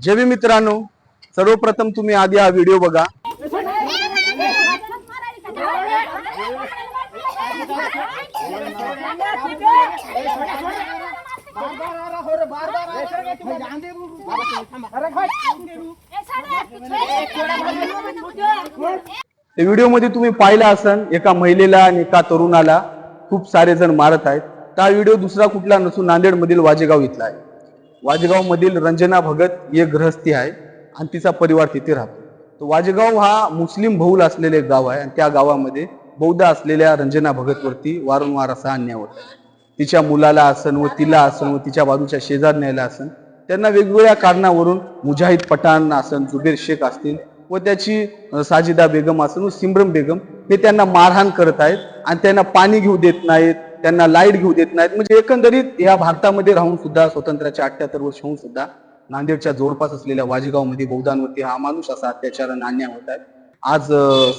जेवी मित्रांनो सर्वप्रथम तुम्ही आधी हा व्हिडिओ बघा. त्या व्हिडिओमध्ये तुम्ही पाहिला असन एका महिलेला आणि एका तरुणाला खूप सारे जण मारत आहेत. हा व्हिडिओ दुसरा कुठला नसून नांदेड मधील वाजेगाव इथला आहे. वाजेगाव मधील रंजना भगत ही एक गृहस्थी आहे आणि तिचा परिवार तिथे राहतो. तर वाजेगाव हा मुस्लिम बहुल असलेले एक गाव आहे आणि त्या गावामध्ये बौद्ध असलेल्या रंजना भगतवरती वारंवार असा अन्याय होत तिच्या मुलाला असन व तिला असन व तिच्या बाजूच्या शेजारण्याला असन त्यांना वेगवेगळ्या कारणावरून मुजाहिद पठाण असन जुबेर शेख असतील व त्याची साजिदा बेगम असन व सिमरम बेगम हे त्यांना मारहाण करत आहेत आणि त्यांना पाणी घेऊ देत नाहीत. त्यांना लाइट घेऊ देत नाहीत. म्हणजे एकंदरीत या भारतामध्ये राहून सुद्धा स्वतंत्राच्या अठ्याहत्तर वर्ष होऊन सुद्धा नांदेडच्या जवळपास असलेल्या वाजेगावमध्ये बौद्धांवरती हा माणूस असा अत्याचार नाण्या अन्याय होत आहे. आज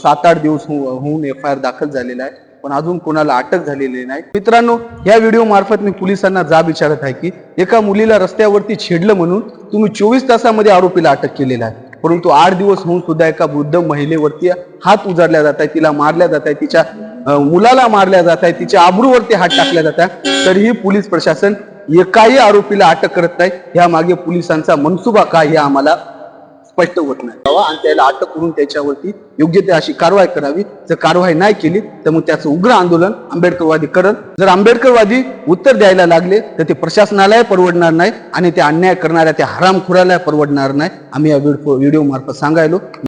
सात आठ दिवस होऊन एफ आय आर दाखल झालेला आहे पण अजून कोणाला अटक झालेली नाही. मित्रांनो या व्हिडिओ मार्फत मी पोलिसांना जाब विचारत आहे की एका मुलीला रस्त्यावरती छेडलं म्हणून तुम्ही चोवीस तासामध्ये आरोपीला अटक केलेला आहे. परंतु आठ दिवस होऊन सुद्धा एका वृद्ध महिलेवरती हात उजाडल्या जात आहे तिला मारल्या जात आहे तिच्या मुलाला मारल्या जात आहे तिच्या आबरूवरती हात टाकल्या जात आहे तरीही पोलीस प्रशासन एकाही आरोपीला अटक करत नाही. या मागे पोलिसांचा मनसुबा काय हे आम्हाला स्पष्ट होत नाही. आणि त्याला अटक करून त्याच्यावरती योग्य ते अशी कारवाई करावी. जर कारवाई नाही केली तर मग त्याचं उग्र आंदोलन आंबेडकरवादी करत जर आंबेडकरवादी उत्तर द्यायला लागले तर ते प्रशासनालाही परवडणार नाही आणि ते अन्याय करणाऱ्या त्या हरामखोराला परवडणार नाही. आम्ही या व्हिडिओ मार्फत सांगायलो.